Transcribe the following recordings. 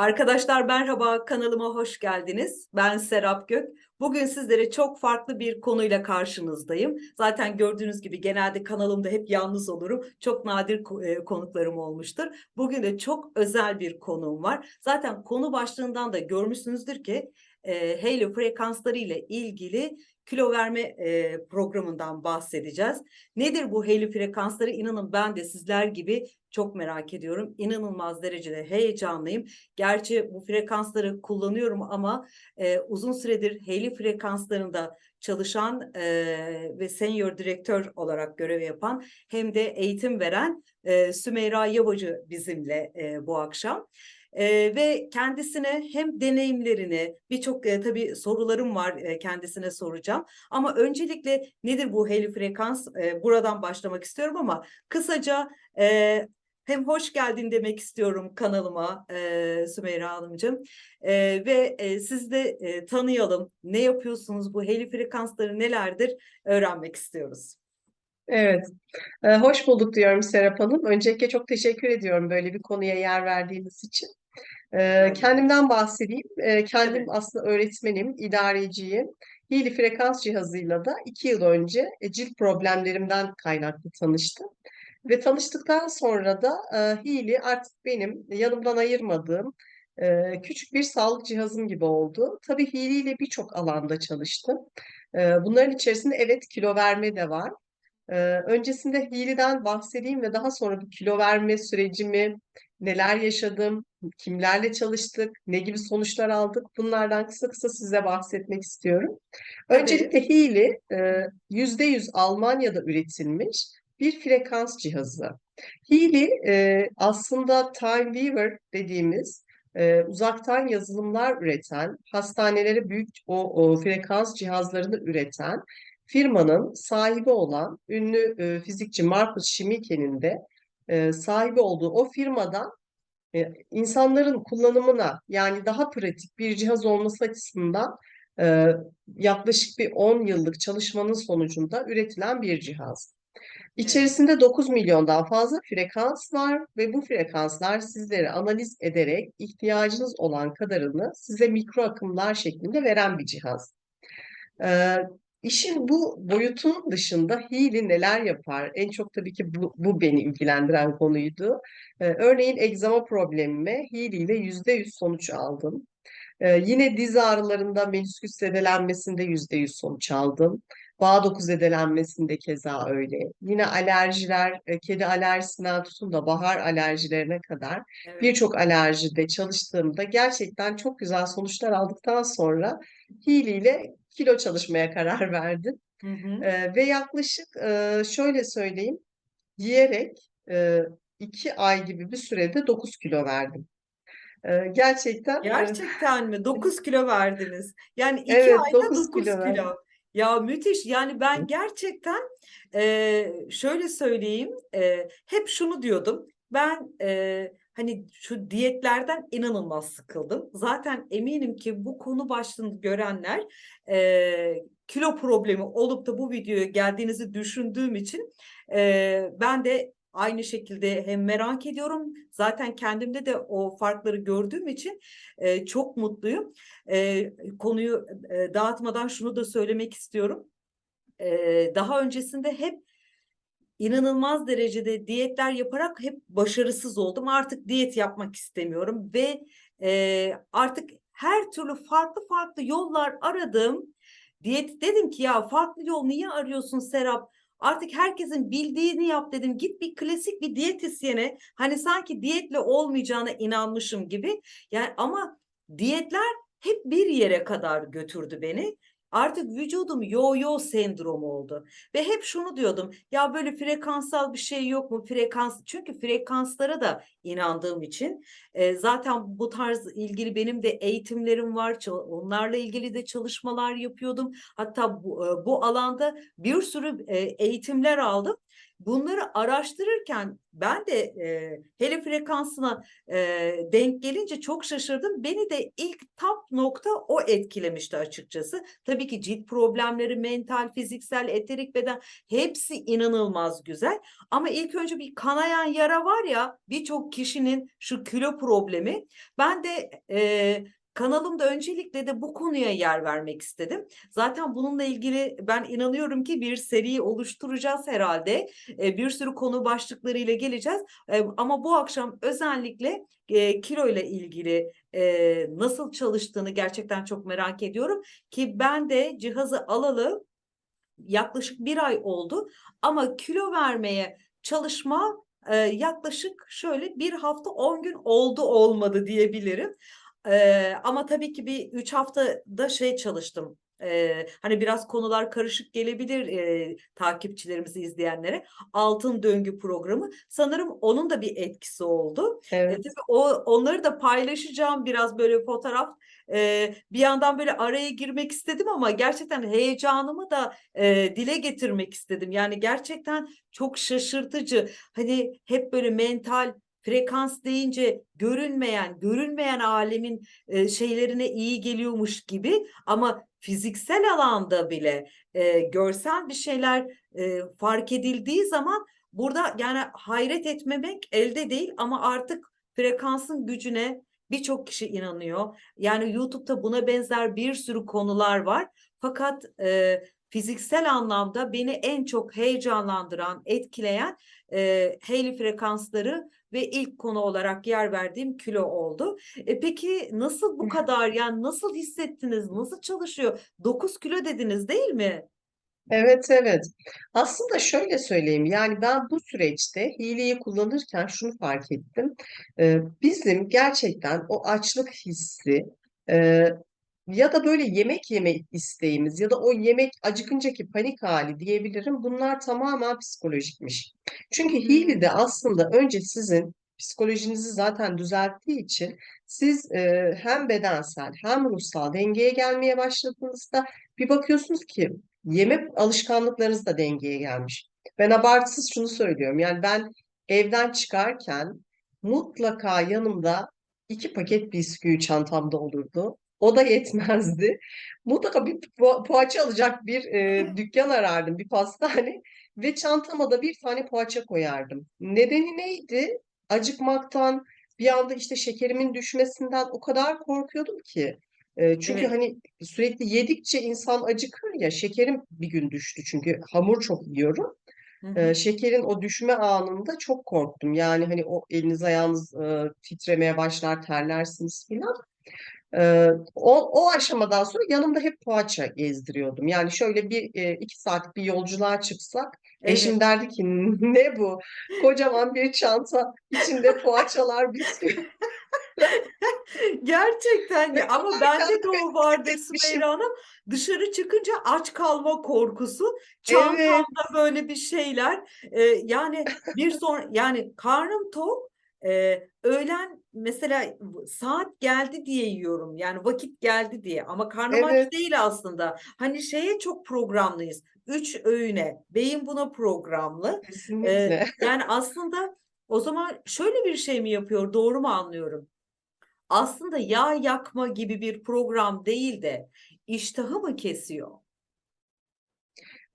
Arkadaşlar merhaba, kanalıma hoş geldiniz. Ben Serap Gök. Bugün sizlere çok farklı bir konuyla karşınızdayım. Zaten gördüğünüz gibi genelde kanalımda hep yalnız olurum. Çok nadir e, konuklarım olmuştur. Bugün de çok özel bir konuğum var. Zaten konu başlığından da görmüşsünüzdür ki e, Halo frekansları ile ilgili kilo verme e, programından bahsedeceğiz. Nedir bu Halo frekansları? İnanın ben de sizler gibi çok merak ediyorum. İnanılmaz derecede heyecanlıyım. Gerçi bu frekansları kullanıyorum ama e, uzun süredir Halo frekanslarında çalışan e, ve senior direktör olarak görev yapan hem de eğitim veren e, Sümeyra Yavacı bizimle e, bu akşam. Ee, ve kendisine hem deneyimlerini birçok e, tabii sorularım var e, kendisine soracağım. Ama öncelikle nedir bu heli frekans? E, buradan başlamak istiyorum ama kısaca e, hem hoş geldin demek istiyorum kanalıma e, Sümeyra Hanımcığım. E, ve e, siz de e, tanıyalım. Ne yapıyorsunuz? Bu heli frekansları nelerdir? Öğrenmek istiyoruz. Evet, Ee, hoş bulduk diyorum Serap Hanım. Öncelikle çok teşekkür ediyorum böyle bir konuya yer verdiğiniz için. Tamam. kendimden bahsedeyim. Ee, kendim aslında öğretmenim, idareciyim. Hili frekans cihazıyla da iki yıl önce e, cilt problemlerimden kaynaklı tanıştım. Ve tanıştıktan sonra da e, Hili artık benim yanımdan ayırmadığım e, küçük bir sağlık cihazım gibi oldu. Tabii Hili ile birçok alanda çalıştım. E, bunların içerisinde evet kilo verme de var. Ee, öncesinde Hili'den bahsedeyim ve daha sonra bu kilo verme sürecimi, neler yaşadım, kimlerle çalıştık, ne gibi sonuçlar aldık, bunlardan kısa kısa size bahsetmek istiyorum. Öncelikle Hili e, %100 Almanya'da üretilmiş bir frekans cihazı. Hili e, aslında Time Weaver dediğimiz e, uzaktan yazılımlar üreten, hastanelere büyük o, o frekans cihazlarını üreten firmanın sahibi olan ünlü e, fizikçi Marcus Schmincke'nin de e, sahibi olduğu o firmadan e, insanların kullanımına yani daha pratik bir cihaz olması açısından e, yaklaşık bir 10 yıllık çalışmanın sonucunda üretilen bir cihaz. İçerisinde 9 milyondan fazla frekans var ve bu frekanslar sizlere analiz ederek ihtiyacınız olan kadarını size mikro akımlar şeklinde veren bir cihaz. İşin bu boyutunun dışında Healy neler yapar? En çok tabii ki bu, bu beni ilgilendiren konuydu. Ee, örneğin egzama problemime Healy ile %100 sonuç aldım. Ee, yine diz ağrılarında menisküs zedelenmesinde %100 sonuç aldım. Bağ doku zedelenmesinde keza öyle. Yine alerjiler, e, kedi alerjisinden tutun da bahar alerjilerine kadar Evet. birçok alerjide çalıştığımda gerçekten çok güzel sonuçlar aldıktan sonra Healy ile kilo çalışmaya karar verdim. Hı hı. Ee, ve yaklaşık e, şöyle söyleyeyim, yiyerek e, iki ay gibi bir sürede 9 kilo verdim. Ee, gerçekten e, Gerçekten mi? 9 kilo verdiniz. Yani iki evet ayda 9 9 kilo kilo. Ya müthiş. Yani ben gerçekten e, şöyle söyleyeyim. e, hep şunu diyordum. Ben e, hani şu diyetlerden inanılmaz sıkıldım. Zaten eminim ki bu konu başlığını görenler e, kilo problemi olup da bu videoya geldiğinizi düşündüğüm için e, ben de aynı şekilde hem merak ediyorum. Zaten kendimde de o farkları gördüğüm için e, çok mutluyum. E, konuyu e, dağıtmadan şunu da söylemek istiyorum. E, daha öncesinde hep inanılmaz derecede diyetler yaparak hep başarısız oldum. Artık diyet yapmak istemiyorum ve e, artık her türlü farklı farklı yollar aradım. Diyet dedim ki ya farklı yol niye arıyorsun Serap? Artık herkesin bildiğini yap dedim. Git bir klasik bir diyetisyene. Hani sanki diyetle olmayacağına inanmışım gibi. Yani ama diyetler hep bir yere kadar götürdü beni. Artık vücudum yo-yo sendromu oldu. Ve hep şunu diyordum. Ya böyle frekansal bir şey yok mu? Frekans çünkü frekanslara da inandığım için e, zaten bu tarz ilgili benim de eğitimlerim var. Onlarla ilgili de çalışmalar yapıyordum. Hatta bu, e, bu alanda bir sürü e, eğitimler aldım bunları araştırırken ben de e, hele frekansına e, denk gelince çok şaşırdım. Beni de ilk tap nokta o etkilemişti açıkçası. Tabii ki cilt problemleri, mental, fiziksel, eterik beden hepsi inanılmaz güzel. Ama ilk önce bir kanayan yara var ya birçok kişinin şu kilo problemi. Ben de e, kanalımda öncelikle de bu konuya yer vermek istedim. Zaten bununla ilgili ben inanıyorum ki bir seri oluşturacağız herhalde. E, bir sürü konu başlıklarıyla geleceğiz. E, ama bu akşam özellikle e, kilo ile ilgili nasıl çalıştığını gerçekten çok merak ediyorum. Ki ben de cihazı alalı yaklaşık bir ay oldu. Ama kilo vermeye çalışma yaklaşık şöyle bir hafta 10 gün oldu olmadı diyebilirim. Ee, ama tabii ki bir üç haftada şey çalıştım. Ee, hani biraz konular karışık gelebilir e, takipçilerimizi izleyenlere. Altın Döngü programı sanırım onun da bir etkisi oldu. Evet. tabii o onları da paylaşacağım biraz böyle fotoğraf. E, bir yandan böyle araya girmek istedim ama gerçekten heyecanımı da e, dile getirmek istedim. Yani gerçekten çok şaşırtıcı. Hani hep böyle mental frekans deyince görünmeyen, görünmeyen alemin e, şeylerine iyi geliyormuş gibi ama fiziksel alanda bile e, görsel bir şeyler e, fark edildiği zaman burada yani hayret etmemek elde değil ama artık frekansın gücüne birçok kişi inanıyor. Yani YouTube'da buna benzer bir sürü konular var. Fakat e, fiziksel anlamda beni en çok heyecanlandıran, etkileyen e, Halley frekansları ve ilk konu olarak yer verdiğim kilo oldu. E peki nasıl bu kadar yani nasıl hissettiniz? Nasıl çalışıyor? 9 kilo dediniz değil mi? Evet evet. Aslında şöyle söyleyeyim yani ben bu süreçte hileyi kullanırken şunu fark ettim. Ee, bizim gerçekten o açlık hissi e, ya da böyle yemek yeme isteğimiz ya da o yemek acıkıncaki panik hali diyebilirim. Bunlar tamamen psikolojikmiş. Çünkü Healy de aslında önce sizin psikolojinizi zaten düzelttiği için siz e, hem bedensel hem ruhsal dengeye gelmeye başladığınızda bir bakıyorsunuz ki yeme alışkanlıklarınız da dengeye gelmiş. Ben abartısız şunu söylüyorum. Yani ben evden çıkarken mutlaka yanımda iki paket bisküvi çantamda olurdu. O da yetmezdi. Mutlaka bir po- poğaça alacak bir e, dükkan arardım, bir pastane ve çantama da bir tane poğaça koyardım. Nedeni neydi? Acıkmaktan, bir anda işte şekerimin düşmesinden o kadar korkuyordum ki. E, çünkü Evet. hani sürekli yedikçe insan acıkır ya. Şekerim bir gün düştü çünkü hamur çok yiyorum. Hı hı. E, şekerin o düşme anında çok korktum. Yani hani o eliniz ayağınız e, titremeye başlar, terlersiniz filan. Ee, o, o aşamadan sonra yanımda hep poğaça gezdiriyordum. Yani şöyle bir e, iki saat bir yolculuğa çıksak eşim Evet. derdi ki ne bu? Kocaman bir çanta içinde poğaçalar bisküvi Gerçekten ya ama bende de o etmişim. Sümeyra Hanım. Dışarı çıkınca aç kalma korkusu, Evet, çantamda böyle bir şeyler. Ee, yani bir son yani karnım tok. Ee, öğlen mesela saat geldi diye yiyorum. Yani vakit geldi diye ama karnım aç evet, değil aslında. Hani şeye çok programlıyız. Üç öğüne. Beyin buna programlı. Ee, kesinlikle. yani aslında o zaman şöyle bir şey mi yapıyor? Doğru mu anlıyorum? aslında yağ yakma gibi bir program değil de iştahı mı kesiyor?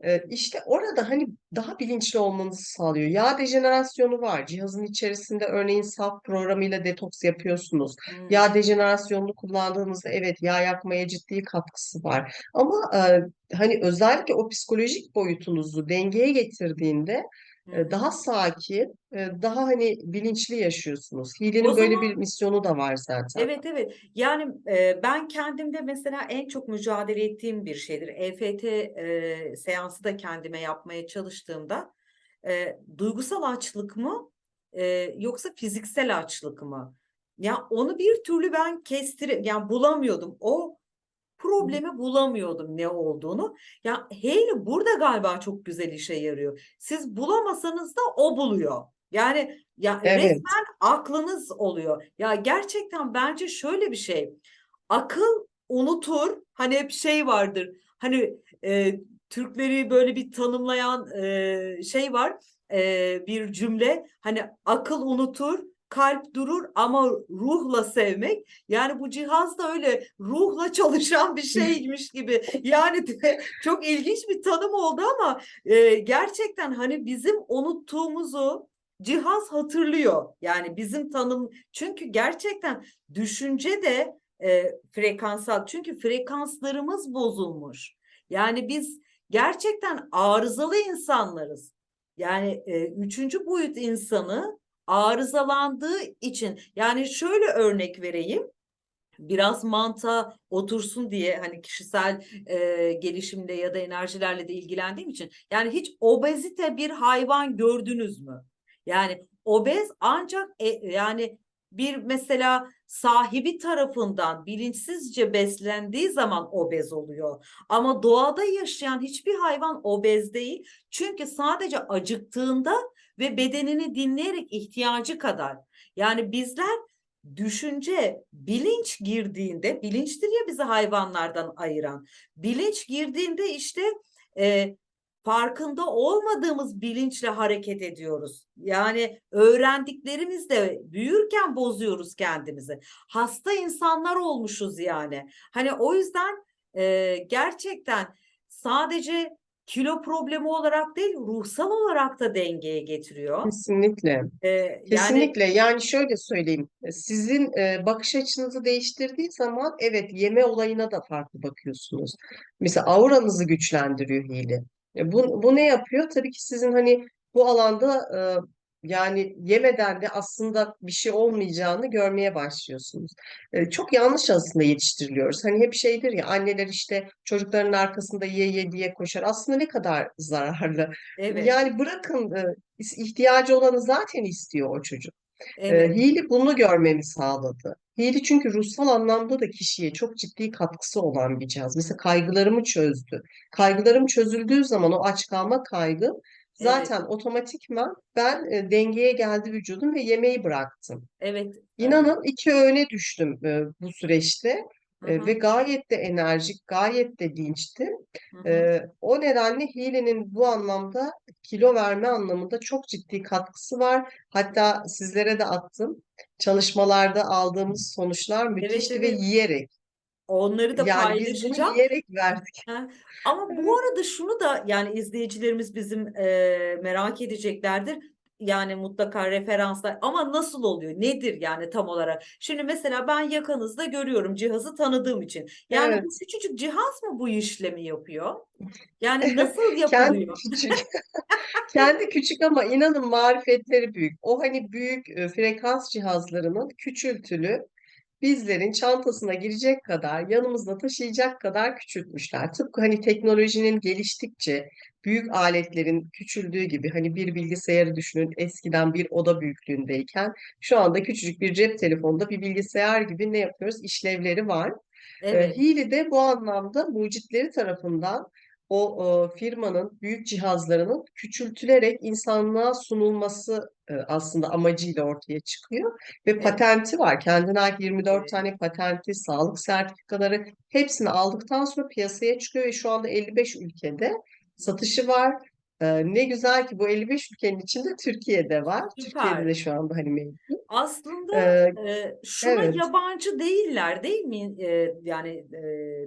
Ee, işte orada hani daha bilinçli olmanızı sağlıyor. Yağ dejenerasyonu var. Cihazın içerisinde örneğin saf programıyla detoks yapıyorsunuz. Hmm, Yağ dejenerasyonunu kullandığınızda evet yağ yakmaya ciddi katkısı var. Ama e, hani özellikle o psikolojik boyutunuzu dengeye getirdiğinde. Daha sakin, daha hani bilinçli yaşıyorsunuz. O Hilenin böyle bir misyonu da var zaten. evet evet yani e, ben kendimde mesela en çok mücadele ettiğim bir şeydir. EFT e, seansı da kendime yapmaya çalıştığımda e, duygusal açlık mı e, yoksa fiziksel açlık mı? Ya onu bir türlü ben kestire yani bulamıyordum. O problemi bulamıyordum ne olduğunu. Ya Haley burada galiba çok güzel işe yarıyor. Siz bulamasanız da o buluyor. Yani ya Evet, resmen aklınız oluyor. Ya gerçekten bence şöyle bir şey. Akıl unutur. Hani hep şey vardır. Hani e, Türkleri böyle bir tanımlayan e, şey var. e, bir cümle. Hani akıl unutur, kalp durur ama ruhla sevmek. Yani bu cihaz da öyle ruhla çalışan bir şeymiş gibi. Yani de çok ilginç bir tanım oldu ama e, gerçekten hani bizim unuttuğumuzu cihaz hatırlıyor. Yani bizim tanım çünkü gerçekten düşünce de e, frekansal çünkü frekanslarımız bozulmuş. Yani biz gerçekten arızalı insanlarız. Yani e, üçüncü boyut insanı arızalandığı için yani şöyle örnek vereyim biraz mantığa otursun diye hani kişisel e, gelişimle ya da enerjilerle de ilgilendiğim için yani hiç obezite bir hayvan gördünüz mü? Yani obez ancak e, yani bir mesela sahibi tarafından bilinçsizce beslendiği zaman obez oluyor. Ama doğada yaşayan hiçbir hayvan obez değil. Çünkü sadece acıktığında ve bedenini dinleyerek ihtiyacı kadar. Yani bizler düşünce, bilinç girdiğinde, bilinçtir ya bizi hayvanlardan ayıran. Bilinç girdiğinde işte e, farkında olmadığımız bilinçle hareket ediyoruz. Yani öğrendiklerimizde büyürken bozuyoruz kendimizi. Hasta insanlar olmuşuz yani. Hani o yüzden e, gerçekten sadece kilo problemi olarak değil ruhsal olarak da dengeye getiriyor. Kesinlikle. E, yani Kesinlikle. Yani şöyle söyleyeyim. Sizin e, bakış açınızı değiştirdiği zaman evet yeme olayına da farklı bakıyorsunuz. Mesela auranızı güçlendiriyor hile. E, bu, bu ne yapıyor? Tabii ki sizin hani bu alanda e, yani yemeden de aslında bir şey olmayacağını görmeye başlıyorsunuz. E, çok yanlış aslında yetiştiriliyoruz. Hani hep şeydir ya anneler işte çocukların arkasında ye ye diye koşar. Aslında ne kadar zararlı. evet, Yani bırakın e, ihtiyacı olanı zaten istiyor o çocuk. E, evet, Healy bunu görmemi sağladı. Healy çünkü ruhsal anlamda da kişiye çok ciddi katkısı olan bir cihaz. Mesela kaygılarımı çözdü. Kaygılarım çözüldüğü zaman o aç kalma kaygı evet, zaten otomatikman ben e, dengeye geldi vücudum ve yemeği bıraktım. evet. İnanın iki öğüne düştüm e, bu süreçte E, ve gayet de enerjik, gayet de dinçtim. hı hı. E, o nedenle Healy'nin bu anlamda kilo verme anlamında çok ciddi katkısı var. Hatta sizlere de attım. Çalışmalarda aldığımız sonuçlar Evet, müthişti ve evet. yiyerek. Onları da Yani biz bunu paylaşacağım. yiyerek verdik. Ha, Ama bu arada şunu da yani izleyicilerimiz bizim e, merak edeceklerdir. Yani mutlaka referanslar ama nasıl oluyor? Nedir yani tam olarak? Şimdi mesela ben yakanızda görüyorum cihazı tanıdığım için. Yani bu Evet. küçücük cihaz mı bu işlemi yapıyor? Yani nasıl Kendi yapılıyor? küçük. Kendi küçük ama inanın marifetleri büyük. O hani büyük frekans cihazlarının küçültülü bizlerin çantasına girecek kadar, yanımızda taşıyacak kadar küçültmüşler. Tıpkı hani teknolojinin geliştikçe büyük aletlerin küçüldüğü gibi hani bir bilgisayarı düşünün eskiden bir oda büyüklüğündeyken şu anda küçücük bir cep telefonunda bir bilgisayar gibi ne yapıyoruz? İşlevleri var. E, Evet, Healy de bu anlamda mucitleri tarafından o e, firmanın büyük cihazlarının küçültülerek insanlığa sunulması e, aslında amacıyla ortaya çıkıyor. Ve evet, patenti var. Kendine ait 24 evet. tane patenti, sağlık sertifikaları hepsini aldıktan sonra piyasaya çıkıyor ve şu anda 55 ülkede satışı var. Ne güzel ki bu 55 ülkenin içinde Türkiye'de var. Türkiye'de Süper. de şu anda hani mevcut. Aslında E, e, şuna evet, yabancı değiller değil mi? Yani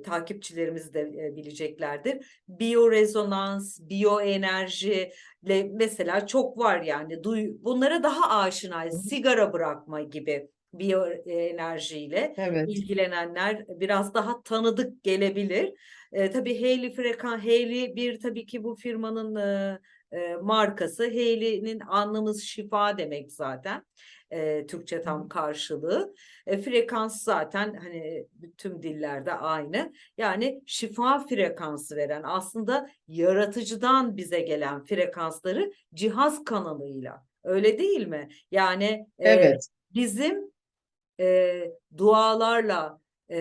takipçilerimiz de e, bileceklerdir. Biyorezonans, biyoenerjiyle mesela çok var yani. Duy, bunlara daha aşinayız. Sigara bırakma gibi biyoenerjiyle evet. ilgilenenler biraz daha tanıdık gelebilir. E, tabii Hayley frekan Hayley bir tabii ki bu firmanın e, e, markası. Hayley'nin anlamı şifa demek zaten e, Türkçe tam karşılığı. E, frekans zaten hani tüm dillerde aynı. Yani şifa frekansı veren aslında yaratıcıdan bize gelen frekansları cihaz kanalıyla. Öyle değil mi? Yani e, Evet, bizim e, dualarla e,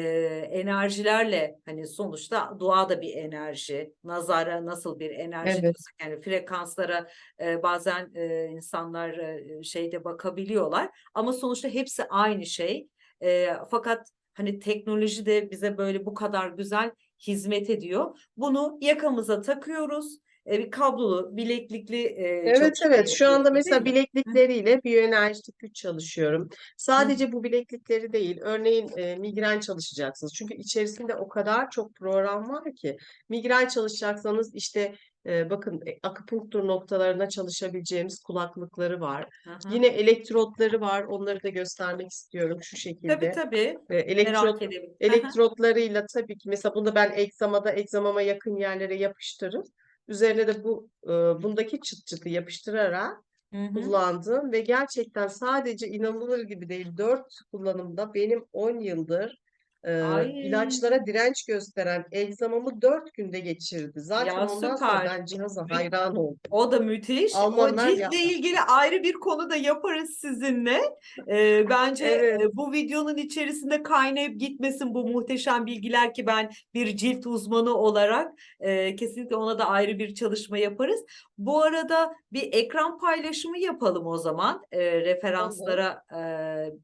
enerjilerle hani sonuçta dua da bir enerji nazara nasıl bir enerji evet. yani frekanslara e, bazen e, insanlar e, şeyde bakabiliyorlar ama sonuçta hepsi aynı şey. E, fakat hani teknoloji de bize böyle bu kadar güzel hizmet ediyor. Bunu yakamıza takıyoruz bir kablolu, bileklikli e, Evet evet şu anda mesela bileklikleriyle biyoenerjitik güç çalışıyorum. Sadece bu bileklikleri değil örneğin e, migren çalışacaksınız. Çünkü içerisinde o kadar çok program var ki migren çalışacaksanız işte e, bakın e, akupunktur noktalarına çalışabileceğimiz kulaklıkları var. Hı. Yine elektrotları var. Onları da göstermek istiyorum şu Tabii şekilde. tabii. E, elektrot Merak edelim. Elektrotlarıyla tabii ki mesela bunda ben egzamada egzamama yakın yerlere yapıştırıp üzerine de bu e, bundaki çıt çıtı yapıştırarak Hı hı. kullandım ve gerçekten sadece inanılır gibi değil 4 kullanımda benim 10 yıldır e, Ay. ilaçlara direnç gösteren egzamamı 4 günde geçirdi. Zaten Ya ondan sonra süper. ben cihaza hayran oldum. O da müthiş. O Almanlar ciltle yapmış. ilgili ayrı bir konu da yaparız sizinle. Ee, bence Evet. e, bu videonun içerisinde kaynayıp gitmesin bu muhteşem bilgiler ki ben bir cilt uzmanı olarak e, kesinlikle ona da ayrı bir çalışma yaparız. Bu arada bir ekran paylaşımı yapalım o zaman. E, referanslara e,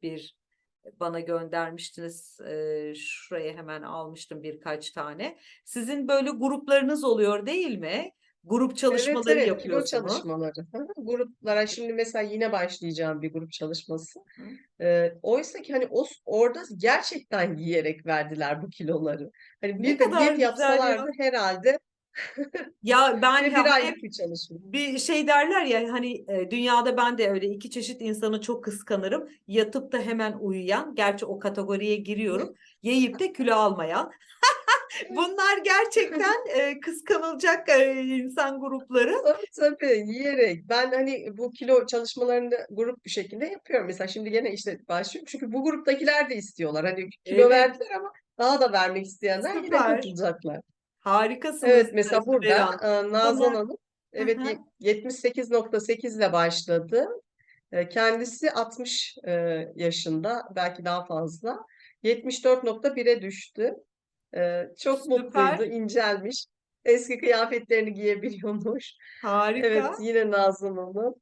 bir bana göndermiştiniz. E, şuraya hemen almıştım birkaç tane. Sizin böyle gruplarınız oluyor değil mi? Grup Evet çalışmaları evet kilo yapıyorsunuz. çalışmaları. Gruplara şimdi mesela yine başlayacağım bir grup çalışması. Ee, oysa ki hani o orada gerçekten yiyerek verdiler bu kiloları. Hani Ne bir de kadar diyet güzel ya. yapsalardı herhalde Ya ben ya bir hep aylık bir çalışma. bir şey derler ya hani e, dünyada ben de öyle iki çeşit insanı çok kıskanırım. Yatıp da hemen uyuyan, gerçi o kategoriye giriyorum. Yiyip de kilo almayan. Bunlar gerçekten e, kıskanılacak e, insan grupları. Tabii tabii yiyerek. Ben hani bu kilo çalışmalarını grup bir şekilde yapıyorum. Mesela şimdi gene işte başlıyorum. Çünkü bu gruptakiler de istiyorlar. Hani kilo Evet, verdiler ama daha da vermek isteyenler yine süper. katılacaklar. Harikasınız Evet mesela burada e, Nazan Hanım evet Aha. ye- 78.8 ile başladı. E, Kendisi 60 e, yaşında belki daha fazla. 74.1'e düştü. E, Çok mutluydu, Süper. incelmiş. Eski kıyafetlerini giyebiliyormuş. Evet Harika. yine Nazan Hanım.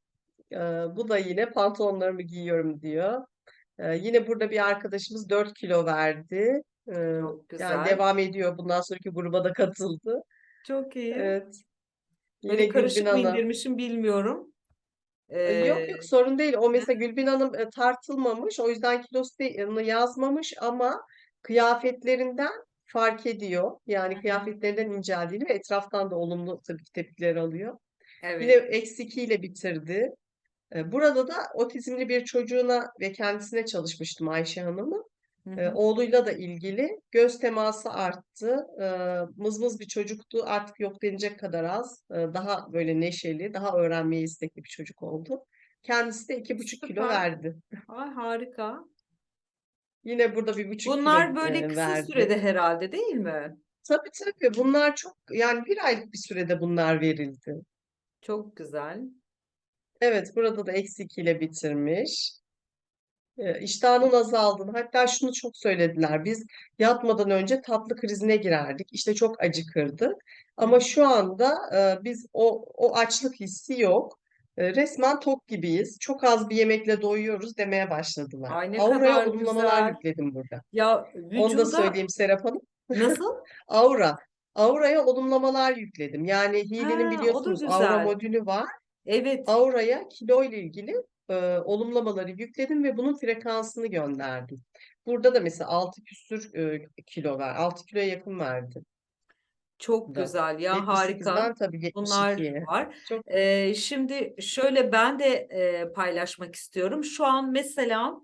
E, Bu da yine pantolonlarımı giyiyorum diyor. Yine burada bir arkadaşımız 4 kilo verdi. Çok Yani güzel. devam ediyor. Bundan sonraki gruba da katıldı. Çok iyi. Evet. Yine Böyle Gülbin karışık mı Hanım. indirmişim bilmiyorum. E, Yok yok Ee, sorun değil. O mesela Gülbin Hanım e, tartılmamış. O yüzden kilosunu yazmamış ama kıyafetlerinden fark ediyor. Yani kıyafetlerinden inceldiğini ve etraftan da olumlu tabii ki tepkiler alıyor. Yine Evet. eksi 2 ile bitirdi. E, Burada da otizmli bir çocuğuna ve kendisine çalışmıştım Ayşe Hanım'ın. E. Oğluyla da ilgili göz teması arttı. E, Mızmız bir çocuktu. Artık yok denecek kadar az. E, Daha böyle neşeli, daha öğrenmeye istekli bir çocuk oldu. Kendisi de iki buçuk kilo Süper. verdi. Ay, harika. Yine burada bir buçuk kilo Bunlar böyle e, kısa verdi. sürede herhalde değil mi? Tabii tabii bunlar çok yani bir aylık bir sürede bunlar verildi. Çok güzel. Evet burada da eksi 2 ile bitirmiş. E, iştahının azaldığını hatta şunu çok söylediler. Biz yatmadan önce tatlı krizine girerdik. İşte çok acıkırdık. Hı Ama şu anda e, biz o o açlık hissi yok. E, resmen tok gibiyiz. Çok az bir yemekle doyuyoruz demeye başladılar. Ay ne Aura'ya kadar olumlamalar güzel. yükledim burada. Ya Onu da vücuda söyleyeyim Serap Hanım. nasıl? Aura. Aura'ya olumlamalar yükledim. Yani da biliyorsunuz Aura modülü var. Evet. Aura'ya kilo ile ilgili e, olumlamaları yükledim ve bunun frekansını gönderdim. Burada da mesela 6 küsür e, kilo ver. 6 kiloya yakın verdi. Çok Da. güzel ya harika. 78'den tabii Bunlar 72'ye. var. Çok Ee, şimdi şöyle ben de e, paylaşmak istiyorum. Şu an mesela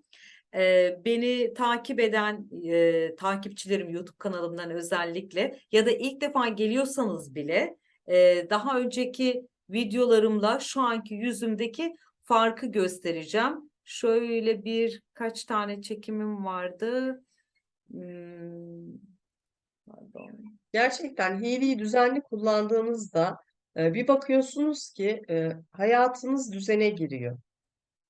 e, beni takip eden e, takipçilerim YouTube kanalımdan özellikle ya da ilk defa geliyorsanız bile e, daha önceki videolarımla şu anki yüzümdeki farkı göstereceğim. Şöyle bir kaç tane çekimim vardı. Hmm, pardon. gerçekten Healy'yi düzenli kullandığınızda e, bir bakıyorsunuz ki e, hayatınız düzene giriyor.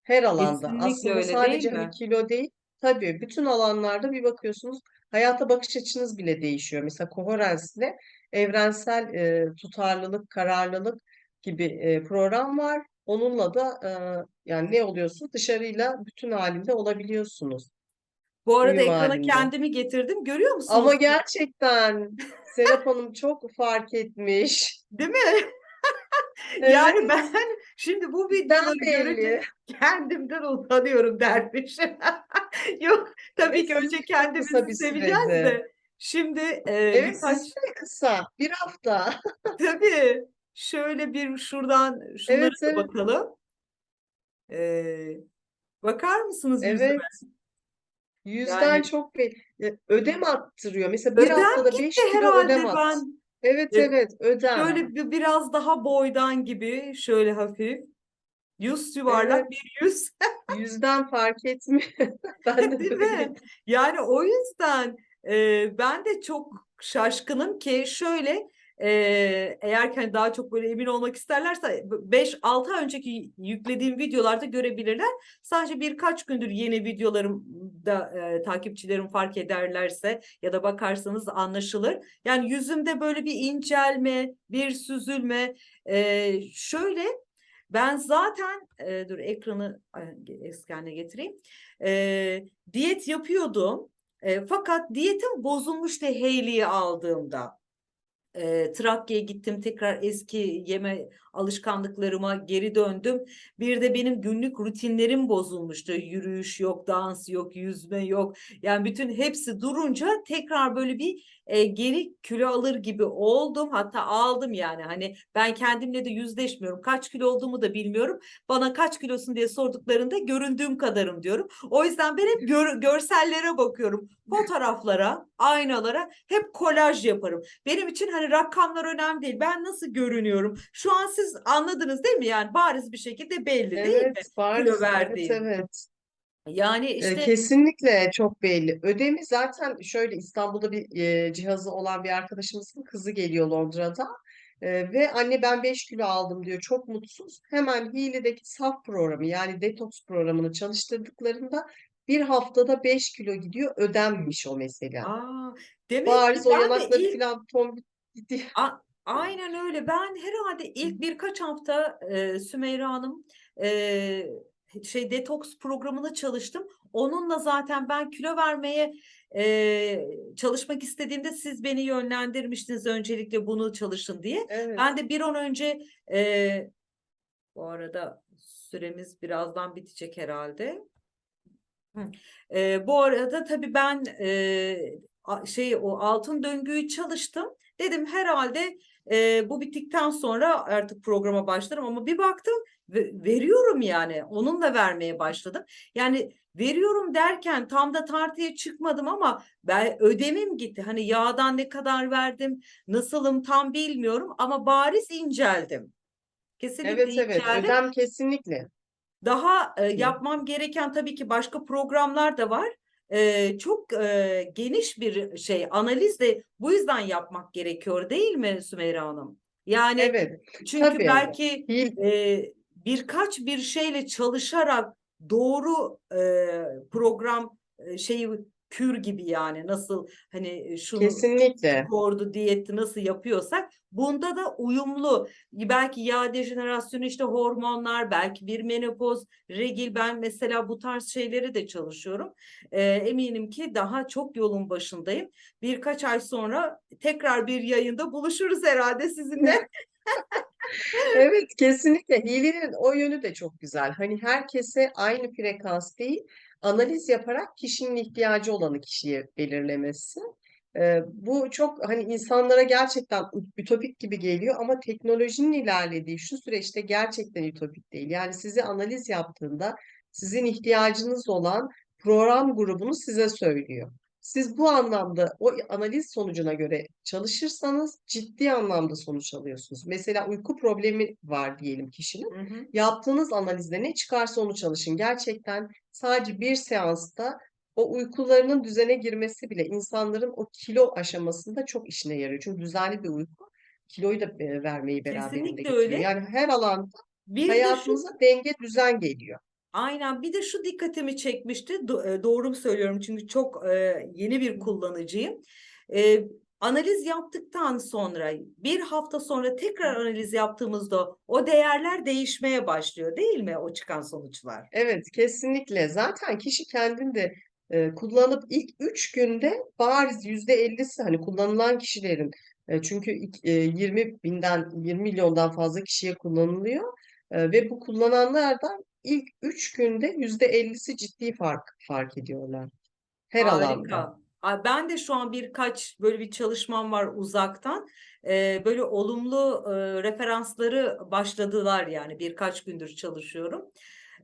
Her alanda. Kesinlikle Aslında öyle değil sadece hani mi? kilo değil, tabii bütün alanlarda bir bakıyorsunuz hayata bakış açınız bile değişiyor. Mesela koherensle evrensel e, tutarlılık, kararlılık gibi e, program var. Onunla da e, yani ne oluyorsunuz? Dışarıyla bütün halinde olabiliyorsunuz. Bu arada Uyum ekrana halinde. kendimi getirdim. Görüyor musunuz? Ama gerçekten Serap Hanım çok fark etmiş. Değil mi? Yani Evet. ben şimdi bu videoları görünce kendimden utanıyorum dermiş. Yok tabii ki önce kendimizi seveceğiz sürede. de şimdi e, Evet birkaç kısa. Bir hafta. tabii şöyle bir şuradan şunlara Evet da evet. bakalım. Ee, bakar mısınız yüzüme? Evet. Yüzden Yani çok. E, Ödem attırıyor. Mesela bir haftada gitti 5 kilo ödem at. ben. Evet E, evet ödem. şöyle bir, biraz daha boydan gibi şöyle hafif. Yüz yuvarlak Evet. bir yüz. Yüzden fark etmiyor. Ben de Değil mi? Yani o yüzden e, ben de çok şaşkınım ki şöyle e, eğer ki hani daha çok böyle emin olmak isterlerse 5-6 ay önceki yüklediğim videolarda görebilirler. Sadece birkaç gündür yeni videolarımda e, takipçilerim fark ederlerse ya da bakarsanız anlaşılır. Yani yüzümde böyle bir incelme, bir süzülme e, şöyle ben zaten e, dur ekranı eski haline getireyim. E, diyet yapıyordum. E, fakat diyetim bozulmuştu Hailey'i aldığımda. E, Trakya'ya gittim tekrar eski yeme alışkanlıklarıma geri döndüm. Bir de benim günlük rutinlerim bozulmuştu. Yürüyüş yok, dans yok, yüzme yok. Yani bütün hepsi durunca tekrar böyle bir e, geri kilo alır gibi oldum. Hatta aldım yani hani ben kendimle de yüzleşmiyorum. Kaç kilo olduğumu da bilmiyorum. Bana kaç kilosun diye sorduklarında göründüğüm kadarım diyorum. O yüzden ben hep gör- görsellere bakıyorum. Fotoğraflara, aynalara hep kolaj yaparım. Benim için hani rakamlar önemli değil. Ben nasıl görünüyorum? Şu an siz anladınız değil mi? Yani bariz bir şekilde belli değil mi? Evet var. Kilo Evet verdiğim. evet. Yani E, işte kesinlikle çok belli. Ödemi zaten şöyle İstanbul'da bir e, cihazı olan bir arkadaşımızın kızı geliyor Londra'da. E, ve anne ben 5 kilo aldım diyor. Çok mutsuz. Hemen Healy'deki saf programı yani detoks programını çalıştırdıklarında bir haftada 5 kilo gidiyor. Ödenmiş o mesela. aa, demek ki Bariz o yanakları ilk falan tombik gidiyor. A- Aynen öyle. Ben herhalde ilk birkaç hafta e, Sümeyra Hanım e, şey detoks programını çalıştım. Onunla zaten ben kilo vermeye e, çalışmak istediğimde siz beni yönlendirmiştiniz öncelikle bunu çalışın diye. Evet. Ben de bir an önce e, bu arada süremiz birazdan bitecek herhalde. Hı. Ee, bu arada tabii ben e, şey o altın döngüyü çalıştım. Dedim herhalde e, bu bittikten sonra artık programa başlarım ama bir baktım ve- veriyorum yani onunla vermeye başladım. Yani veriyorum derken tam da tartıya çıkmadım ama ben ödemim gitti. Hani yağdan ne kadar verdim, nasılım tam bilmiyorum ama bariz inceldim. Kesinlikle Evet evet. inceldim. Ödem kesinlikle. Daha e, yapmam gereken tabii ki başka programlar da var. E, çok e, geniş bir şey analiz de bu yüzden yapmak gerekiyor değil mi Sümeyra Hanım? Yani Evet. çünkü Tabii. belki e, birkaç bir şeyle çalışarak doğru e, program e, şeyi kür gibi yani nasıl hani şunu kesinlikle. spordu, diyeti nasıl yapıyorsak bunda da uyumlu. Belki yağ dejenerasyonu işte hormonlar, belki bir menopoz, regil ben mesela bu tarz şeyleri de çalışıyorum. Ee, eminim ki daha çok yolun başındayım. Birkaç ay sonra tekrar bir yayında buluşuruz herhalde sizinle. Evet kesinlikle Healy'nin o yönü de çok güzel. Hani herkese aynı frekans değil, analiz yaparak kişinin ihtiyacı olanı kişiye belirlemesi. Ee, bu çok hani insanlara gerçekten ütopik gibi geliyor ama teknolojinin ilerlediği şu süreçte gerçekten ütopik değil. Yani sizi analiz yaptığında sizin ihtiyacınız olan program grubunu size söylüyor. Siz bu anlamda o analiz sonucuna göre çalışırsanız ciddi anlamda sonuç alıyorsunuz. Mesela uyku problemi var diyelim kişinin. Hı hı. Yaptığınız analizde ne çıkarsa onu çalışın. Gerçekten sadece bir seansta o uykularının düzene girmesi bile insanların o kilo aşamasında çok işine yarıyor. Çünkü düzenli bir uyku kiloyu da e, vermeyi beraberinde Kesinlikle getiriyor. öyle. Yani her alanda Bir de şu denge, düzen geliyor. Aynen bir de şu dikkatimi çekmişti. Do- e, doğru mu söylüyorum çünkü çok e, yeni bir kullanıcıyım. E, analiz yaptıktan sonra bir hafta sonra tekrar analiz yaptığımızda o değerler değişmeye başlıyor değil mi o çıkan sonuçlar? Evet, kesinlikle. Zaten kişi kendinde e, kullanıp ilk 3 günde bariz %50'si hani kullanılan kişilerin E, çünkü e, 20 binden 20 milyondan fazla kişiye kullanılıyor E, ve bu kullananlardan ilk 3 günde %50'si ciddi fark fark ediyorlar her alanda. Harika. Ay, Ben de şu an birkaç böyle bir çalışmam var uzaktan. Ee, böyle olumlu e, referansları başladılar yani birkaç gündür çalışıyorum.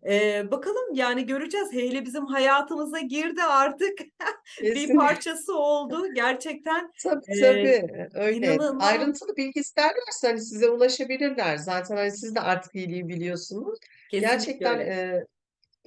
Ee, bakalım yani göreceğiz. Hele bizim hayatımıza girdi artık. Bir parçası oldu. Gerçekten Tabii tabii öyle. inanılmaz. Ayrıntılı bilgi isterlerse hani size ulaşabilirler. Zaten hani siz de artık iyiliği biliyorsunuz. Kesinlikle Gerçekten öyle. e,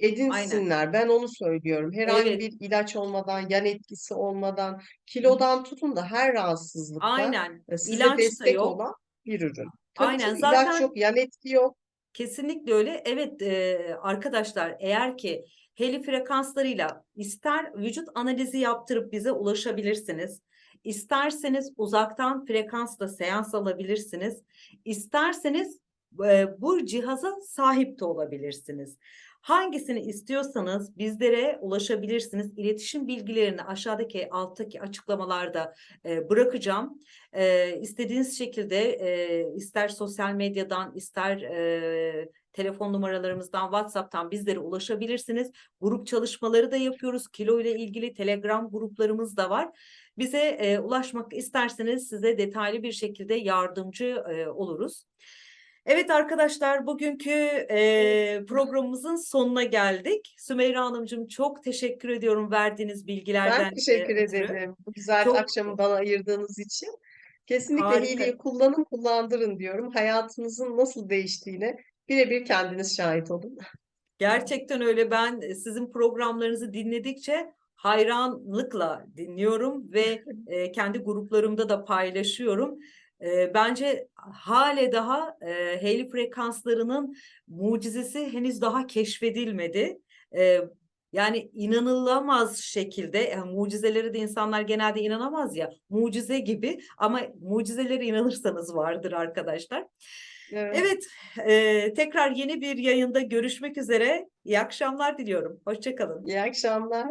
Aynen. edinsinler. Ben onu söylüyorum. Herhangi Evet. bir ilaç olmadan, yan etkisi olmadan, kilodan tutun da her rahatsızlıkta Aynen. e, size İlaç da destek yok. olan bir ürün. Tabii Aynen. tabii ilaç Zaten yok, yan etki yok. Kesinlikle öyle. Evet e, arkadaşlar eğer ki heli frekanslarıyla ister vücut analizi yaptırıp bize ulaşabilirsiniz. İsterseniz uzaktan frekansla seans alabilirsiniz. İsterseniz e, bu cihaza sahip de olabilirsiniz. Hangisini istiyorsanız bizlere ulaşabilirsiniz. İletişim bilgilerini aşağıdaki alttaki açıklamalarda e, bırakacağım. E, istediğiniz şekilde e, ister sosyal medyadan ister e, telefon numaralarımızdan WhatsApp'tan bizlere ulaşabilirsiniz. Grup çalışmaları da yapıyoruz. Kilo ile ilgili Telegram gruplarımız da var. Bize e, ulaşmak isterseniz size detaylı bir şekilde yardımcı e, oluruz. Evet arkadaşlar bugünkü e, programımızın sonuna geldik. Sümeyra Hanımcığım çok teşekkür ediyorum verdiğiniz Ben bilgilerden e, teşekkür ederim bu güzel Çok akşamı bana ayırdığınız için. Kesinlikle harika. hileyi kullanın, kullandırın diyorum. Hayatınızın nasıl değiştiğine birebir kendiniz şahit olun. Gerçekten öyle. Ben sizin programlarınızı dinledikçe hayranlıkla dinliyorum ve e, kendi gruplarımda da paylaşıyorum. E, bence hale daha e, Halley frekanslarının mucizesi henüz daha keşfedilmedi. E, yani inanılamaz şekilde yani mucizelere de insanlar genelde inanamaz ya mucize gibi ama mucizelere inanırsanız vardır arkadaşlar. Evet. Evet, e, tekrar yeni bir yayında görüşmek üzere. İyi akşamlar diliyorum. Hoşça kalın. İyi akşamlar.